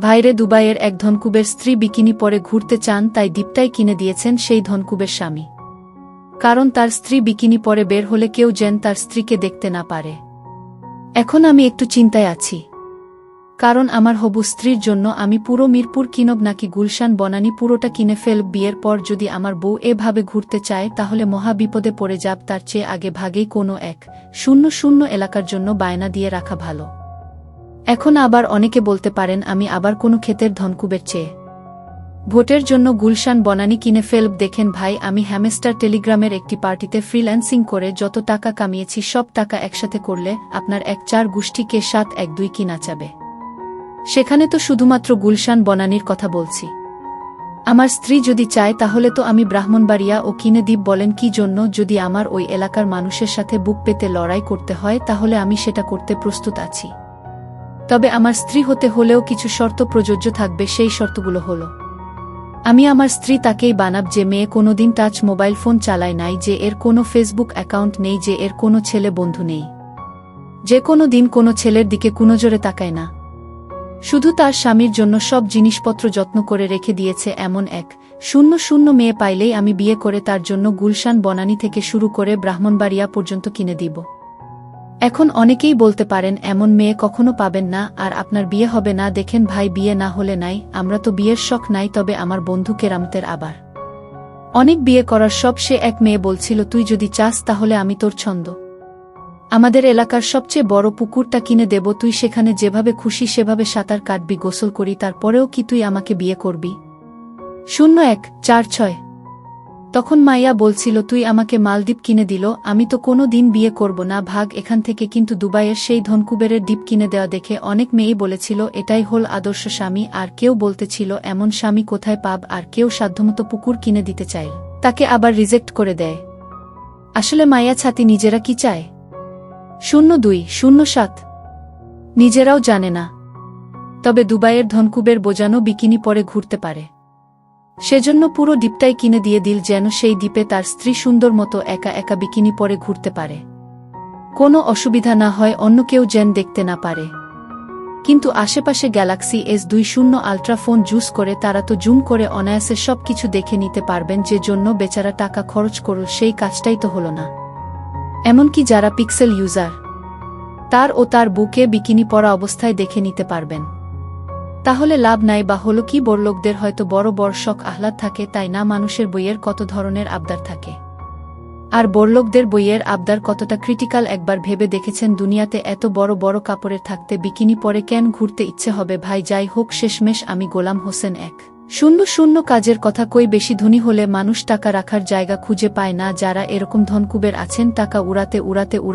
ভাইরে দুবাইয়ের এক ধনকুবের স্ত্রী বিকিনি পরে ঘুরতে চান, তাই দীপটাই কিনে দিয়েছেন সেই ধনকুবের স্বামী। কারণ তার স্ত্রী বিকিনি পরে বের হলে কেউ যেন তার স্ত্রীকে দেখতে না পারে। এখন আমি একটু চিন্তায় আছি। কারণ আমার হবু স্ত্রীর জন্য আমি পুরো মিরপুর কিনব নাকি গুলশান বনানি পুরোটা কিনে ফেল, বিয়ের পর যদি আমার বউ এভাবে ঘুরতে চায়, তাহলে মহা বিপদে পড়ে যাব তার চেয়ে আগে ভাগেই কোনো এক শূন্য শূন্য এলাকার জন্য বায়না দিয়ে রাখা ভালো। এখন আবার অনেকে বলতে পারেন, আমি আবার কোনো ক্ষেতের ধনকুবের চেয়ে। ভোটের জন্য গুলশান বনানি কিনে ফেলব দেখেন ভাই, আমি হ্যামেস্টার টেলিগ্রামের একটি পার্টিতে ফ্রিল্যান্সিং করে যত টাকা কামিয়েছি, সব টাকা একসাথে করলে আপনার এক চার গোষ্ঠীকে সাত এক দুই কি নাচাবে। সেখানে তো শুধুমাত্র গুলশান বনানির কথা বলছি। আমার স্ত্রী যদি চায়, তাহলে তো আমি ব্রাহ্মণবাড়িয়া ও কিনে দ্বীপ বলেন, কি জন্য? যদি আমার ওই এলাকার মানুষের সাথে বুক পেতে লড়াই করতে হয়, তাহলে আমি সেটা করতে প্রস্তুত আছি। তবে আমার স্ত্রী হতে হলেও কিছু শর্ত প্রযোজ্য থাকবে, সেই শর্তগুলো হলো। আমি আমার স্ত্রী তাকেই বানাব যে মেয়ে কোনোদিন টাচ মোবাইল ফোন চালায় নাই, যে এর কোনো ফেসবুক অ্যাকাউন্ট নেই, যে এর কোনো ছেলে বন্ধু নেই। যে কোনো দিন কোনো ছেলের দিকে কুনজরে তাকায় না। শুধু তার স্বামীর জন্য সব জিনিসপত্র যত্ন করে রেখে দিয়েছে এমন এক শূন্য শূন্য মেয়ে পাইলেই আমি বিয়ে করে তার জন্য গুলশান বনানী থেকে শুরু করে ব্রাহ্মণবাড়িয়া পর্যন্ত কিনে দিব। এখন অনেকেই বলতে পারেন, এমন মেয়ে কখনো পাবেন না, আর আপনার বিয়ে হবে না। দেখেন, ভাই, বিয়ে না হলে নাই, আমরা তো বিয়ের শখ নাই, তবে আমার বন্ধু কেরামতের আবার। অনেক বিয়ে করার সব সে এক মেয়ে বলছিল, তুই যদি চাস, তাহলে আমি তোর ছন্দ। আমাদের এলাকার সবচেয়ে বড় পুকুরটা কিনে দেব, তুই সেখানে যেভাবে খুশি সেভাবে সাঁতার কাটবি, গোসল করি, তারপরেও কি তুই আমাকে বিয়ে করবি? শূন্য এক, চার ছয়। তখন মাইয়া বলছিল, তুই আমাকে মালদ্বীপ কিনে দিল, আমি তো কোনো দিন বিয়ে করব না, ভাগ এখান থেকে কিন্তু দুবাইয়ের সেই ধনকুবেরের দ্বীপ কিনে দেওয়া দেখে অনেক মেয়েই বলেছিল, এটাই হল আদর্শ স্বামী, আর কেউ বলতেছিল, এমন স্বামী কোথায় পাব, আর কেউ সাধ্যমতো পুকুর কিনে দিতে চায়। তাকে আবার রিজেক্ট করে দেয়। আসলে মাইয়া ছাতি নিজেরা কি চায়? শূন্য দুই, শূন্য সাত। নিজেরাও জানে না। তবে দুবাইয়ের ধনকুবের বোজানো বিকিনি পরে ঘুরতে পারে। সেজন্য পুরো দ্বীপটাই কিনে দিয়ে দিল যেন সেই দ্বীপে তার স্ত্রী সুন্দর মতো একা একা বিকিনি পরে ঘুরতে পারে। কোনো অসুবিধা না হয়, অন্য কেউ যেন দেখতে না পারে। কিন্তু আশেপাশে গ্যালাক্সি এস দুই শূন্য আলট্রাফোন জুস করে, তারা তো জুম করে অনায়াসে সব কিছু দেখে নিতে পারবেন যে জন্য বেচারা টাকা খরচ করল, সেই কাজটাই তো হলো না। এমনকি যারা পিক্সেল ইউজার, তার ও তার বুকে বিকিনি পরা অবস্থায় দেখে নিতে পারবেন। তাহলে লাভ নাই, বা হলো কি, বড়লোকদের হয়তো বড় বড় শখ আহ্লাদ থাকে, তাই না মানুষের বইয়ের কত ধরনের আবদার থাকে? আর বড়লোকদের বইয়ের আবদার কতটা ক্রিটিক্যাল একবার ভেবে দেখেছেন দুনিয়াতে এত বড় বড় কাপড়ের থাকতে বিকিনি পরে কেন ঘুরতে ইচ্ছে হবে? ভাই, যাই হোক, শেষমেশ আমি গোলাম হোসেন এক। শূন্য শূন্য কাজের কথা কই বেশি ধনী হলে মানুষ টাকা রাখার জায়গা খুঁজে পায় না, যারা এরকম ধনকুবের আছেন, টাকা উড়াতে উড়াতে উড়া